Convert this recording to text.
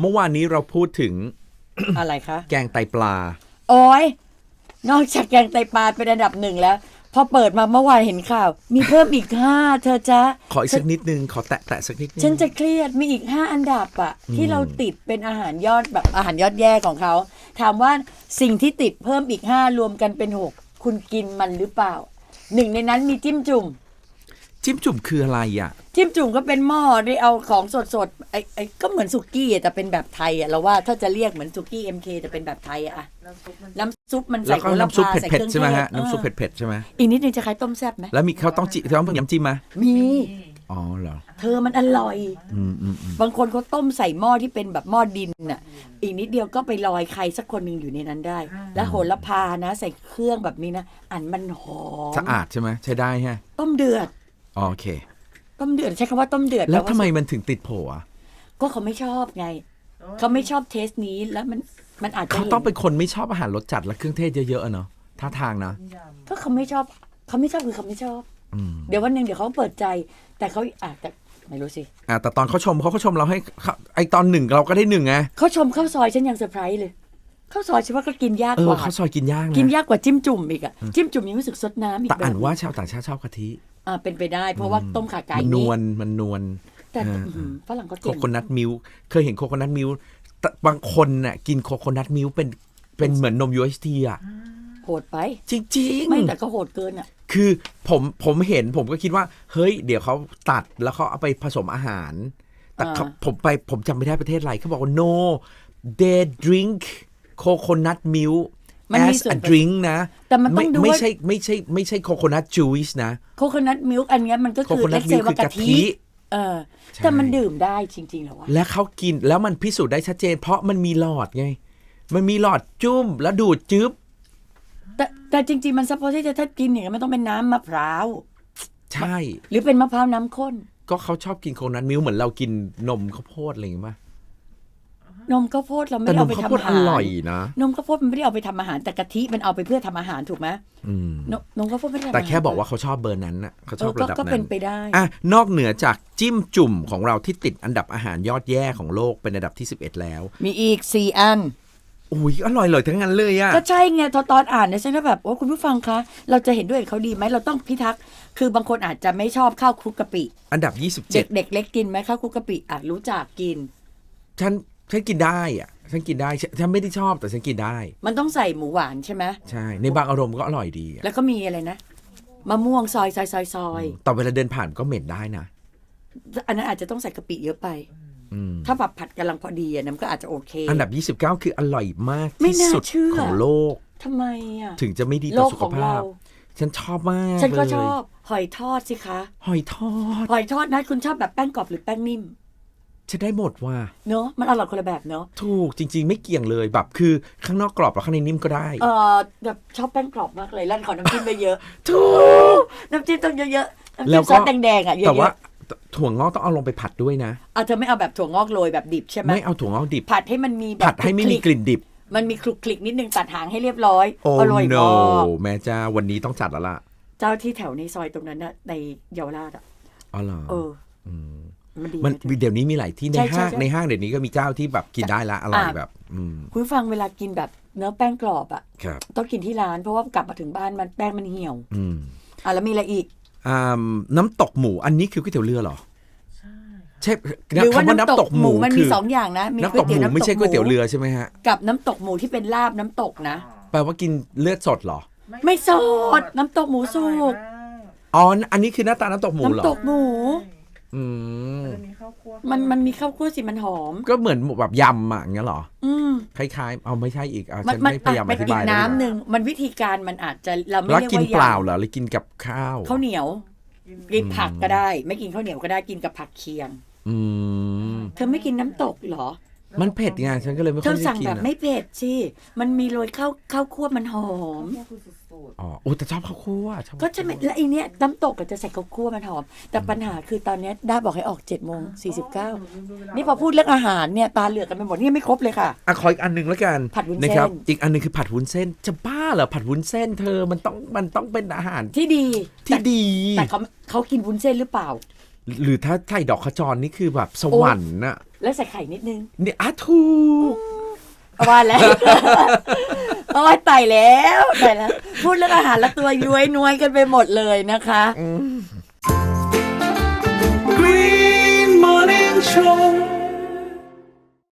เมื่อวานนี้เราพูดถึงอะไรคะ แกงไตปลา โอ้ยนอกจากแกงไตปลาเป็นอันดับหนึ่งแล้ว พอเปิดมาเมื่อวานเห็นข่าว มีเพิ่มอีกห้าเธอจ๊ะ ขออีกสักนิดนึง ขอแตะแตะสักนิดนึง ฉันจะเครียดมีอีกห้าอันดับอะที่เราติดเป็นอาหารยอดแบบอาหารยอดแย่ของเขา ถามว่าสิ่งที่ติดเพิ่มอีกห้ารวมกันเป็นหกคุณกินมันหรือเปล่า หนึ่งในนั้นมีจิ้มจุ่ม จิ้มจุ่มคืออะไรอะ จิ้มจุ่มก็เป็นหม้อที่เอาของสดๆไอ้ไอ้ก็เหมือนสุกี้อะแต่เป็นแบบไทยอะเราว่าถ้าจะเรียกเหมือนสุกี้เอ็มเคแต่เป็นแบบไทยอะน้ำซุปมันแล้ใส่วก็โหระน้ำซุปพาเผ็ดใส่เผ็ดเครื่องใช่ไหมเทฮะศน้ำซุปเอเผ็อดเผ็ดใช่ไหมอีกนิดนึงจะคล้ายต้มแซ่บไหมแล้วมีเขาต้องจิต้องยำจิ้มไหมมี อ๋อเหรอเธอมันอร่อย อืมอืมอืมบางคนเขาต้มใส่หม้อที่เป็นแบบหม้อดินน่ะ อีกนิดเดียวก็ไปลอยใครสักคนหนึ่งอยู่ในนั้นได้ แล้วโหระพานะ ใส่เครื่องแบบนี้นะ อันมันหอมสะอาดใช่ไหมใช้ได้ฮะ ต้มเดือดอ๋อ โอเค ต้มเดือดใช้คำว่าต้มเดือดแล้วปาทำไมมันถึงติดโผอะก็เขาไม่ชอบไง เขาไม่ชอบเทสนี้แล้วมันมันอาจจะเขาห็นต้องเป็นคนไม่ชอบอาหารรสจัดและเครื่องเทศเยอะๆอะเนาะท่าทางนะก็เขาไม่ชอบ เขาไม่ชอบคือเขาไม่ชอบอืมเดี๋ยววันหนึ่งเดี๋ยวเขาเปิดใจ แต่เขาอาจจะไม่รู้สิอะแต่ตอนเขาชมเขาก็ชมเราให้เขาไอตอนหนึ่งเราก็ได้หนึ่งไงเขาชมข้าวซอยฉันยังเซอร์ไพรส์เลย ข้าวซอยฉันว่าก็กินยากเอกอว่า ข้าวซอยกินย่างกินนะยากกว่าจิ้มจุ่มอีกอะจิ้มจุ่มยังรู้สึกซดน้ำอีกแต่แบบอ่านว่าชาวต่างชาติชอบกะทิอ่าเป็นไปได้เพราะว่าต้มขาไก่มันนนี้วลมันนวล แต่เอออื้อหือฝรั่งก็โคเก่ง โคนัทมิลค์เคยเห็นโคโคนัทมิลค์แต่บางคนน่ะกินโคโคนัทมิลค์เป็นเป็นเหมือนนม UHT อะ โหดไป จริงไม่แต่ก็โหดเกินอะๆ คือผมผมเห็นผมก็คิดว่า เฮ้ย เดี๋ยวเขาตัดแล้วเขาเอาไปผสมอาหาร แต่เขาอ่าผมไปผมจำไม่ได้ประเทศอะไรเขาบอกว่า no they drink coconut milk มันมี as ส่วน a drink นะแต่มันต้องไดูไม่ว่าใช่ไม่ใช่ไม่ใช่โคโคนัทจูสนะ โคโคนัทมิลค์อันเนี้ยมันก็โคคือโคนัเล็ทกเซมิลค์ว่าคือกะกะทิ ทิเออใช่แต่มันดื่มได้จริงๆเหรอวะ และเขากินแล้วมันพิสูจน์ได้ชัดเจน เพราะมันมีหลอดไง มันมีหลอดจุ้มแล้วดูดจึ๊บ แต่แต่จริง ๆ มันซัพพอร์ตที่จะถ้ากินอย่างเงี้ยมันต้องเป็นน้ำมะพร้าว ใช่ หรือเป็นมะพร้าวน้ำข้น ก็เขาชอบกินโคโคนัทมิลค์เหมือนเรากินนมข้าวโพดอะไรอย่างเงี้ยป่ะ นมข้าวโพดเราไม่แต่ได้นเอามไปข้าวทำโพดอาอหารร่อยนะ นมข้าวโพดมันไม่ได้เอาไปทำอาหารแต่กะทิมันเอาไปเพื่อทำอาหารถูกไหมอืม นมนมข้าวโพดไม่ได้ทำอาหารแต่แค่บอกว่าเขาชอบเบอร์นั้นน่ะเขาชอบเออก็ระดับก็นั้เป็นนไปได้ อะนอกเหนือจากจิ้มจุ่มของเราที่ติดอันดับอาหารยอดแย่ของโลกเป็นอันดับที่ 11 แล้วมีอีกสี่อัน อุ้ยอร่อยเลยทั้งนั้นเลยอะก็ใช่ไงตอนตอนอ่านเนี่ยฉันก็แบบโอ้คุณผู้ฟังคะเราจะเห็นด้วยกับเขาดีไหมเราต้องพิทักษ์คือบางคนอาจจะไม่ชอบข้าวคลุกกะปิ อันดับ เด็กเด็กเล็กกินไหมข้าวคลุกกะปิอาจรู้จักกิน27ฉัน ฉันกินได้อะฉันกินได้ฉันฉันไม่ได้ชอบแต่ฉันกินได้ มันต้องใส่หมูหวานใช่ไหมใช่ ในบางอารมณ์ก็อร่อยดีอะแล้วก็มีอะไรนะมะม่วงซอยซอยซอยซอยแต่เวลาเดินผ่านก็เหม็นได้นะอันนั้นอาจจะต้องใส่กะปิเยอะไป อืม ถ้าแบบผัดกำลังพอดีอะน้ำก็อาจจะโอเค อันดับ 29 คืออร่อยมากไม่ที่น่าสุดเชื่อ ของโลก ทำไมอะถึงจะไม่ดีโลต่อกสุขของภาเรา พ ฉันชอบมากฉันก็เลยชอบหอยทอดสิคะ หอยทอด หอยทอดนะคุณชอบแบบแป้งกรอบหรือแป้งนิ่ม ฉันได้หมดว่าเนอะมันอร่อยคนละแบบเนอะถูกจริง ๆ ไม่เกี่ยงเลยแบบคือข้างนอกกรอบแล้วข้างในนิ่มก็ได้ เออแบบชอบแป้งกรอบมากเลยแล้วขอน้ำจิ้มไปเยอะถูกน้ำจิ้มต้องเยอะๆน้ำแล้จิ้วมก็ซอสแดงๆอะเยแต่ว่าอะถั่วงอกต้องเอาลงไปผัดด้วยนะๆเอาเธอไม่เอาแบบถั่วงอกโรยแบบดิบใช่ไหมไม่เอาถั่วงอกดิบผัดให้มันมีแบบผัดให้ไม่มีคกลิกลิ่นดิบๆมันมีคลุกคลิกนิดนึงตัดหางให้เรียบร้อยโอ้อร่อย no มากแม่จ้าวันนี้ต้องจัดแล้วล่ะ เจ้าที่แถวในซอยตรงนั้นน่ะในเยาวราชอะอ๋อเหรอเออ มมันดีมันนะเธอเดี๋ยวนี้มีหลายที่ในใช่ใช่ห้างใช่ ในห้างเดี๋ยวนี้ก็มีเจ้าที่แบบกินได้ละอร่อยอะแบบ อืมคุณผู้ฟังเวลากินแบบเนื้อแป้งกรอบอะครับ ต้องกินที่ร้าน เพราะว่ากลับมาถึงบ้านมันแป้งมันเหี่ยวอืมอะแล้วมีอะไรอีก อ่าน้ำตกหมูอันนี้คือก๋วยเตี๋ยวเรือเหรอใช่หรือว่าคำว่าน้ำน้ำตตกกหหมูมูมันมีคือสองอย่างนะมีน้ำตกหมูก๋วยเตี๋ยวไม่ใช่น้ำตกก๋วยเตี๋ยวหมูเรือใช่ไหมฮะกับน้ำตกหมูที่เป็นลาบน้ำตกนะ แปลว่ากินเลือดสดเหรอไม่สดน้ำตกหมูสุกอ๋ออันนี้คือหน้าตาน้ำตกหมูเหรอน้ำตกหมู อืมจะมีข้าวคั่วมันมันมีข้าวคั่วสิมันหอม ก็เหมือนแบบยำอะอย่างเงี้ยเหรอ อืมคล้ายๆ เอาไม่ใช่อีกอะมัฉันมัไม่พยายามอเป็นธิอีบายกเลยน้ำหนึ่งมันวิธีการมันอาจจะเราไม่แล้วเรียกกินว่าเปล่ายำเหรอหรือกินกับข้าว ข้าวเหนียวกินผักก็ได้ ไม่กินข้าวเหนียวก็ได้กินกับผักเคียง อืม เธอไม่กินน้ำตกเหรอ มันเผ็ดไงฉันก็เลยไม่เธค่อยอได้สั่งกินแบบอะไม่เผ็ดสิมันมีโรยข้าวข้าวคั่วมันหอม ข้าวคั่วคือสุด อ๋อโอ้แต่ชอบข้าวคั่วชอบก็จะไม่และไอเนี้ยน้ำตกก็จะใส่ข้าวคั่วมันหอม แต่ปัญหาคือตอนเนี้ยได้บอกให้ออกเจ็ดโมงสี่สิบเก้านี่พอพูดเรื่องอาหารเนี่ยตาเหลือกกันไปหมดนี่ยังไม่ครบเลยค่ะ อะขออีกอันหนึ่งแล้วกันผัดวุ้นเส้น นะครับอีกอันหนึงคือผัดวุ้นเส้น จะบ้าเหรอผัดวุ้นเส้นเธอมันต้องมันต้องเป็นอาหารที่ดีที่แต่ดี แต่เขาเขากินวุ้นเส้นหรือเปล่า หรือถ้าใส่ดอกขจรนี่คือแบบสวรรค์น่ะแล้วใส่ไข่นิดนึงเนี่ยอะถูก ว่าแล้วโอ้ยตายแล้วตายแล้ว พูดเรื่องอาหารแล้วตัวย้วยนวยกันไปหมดเลยนะคะ Green Morning Show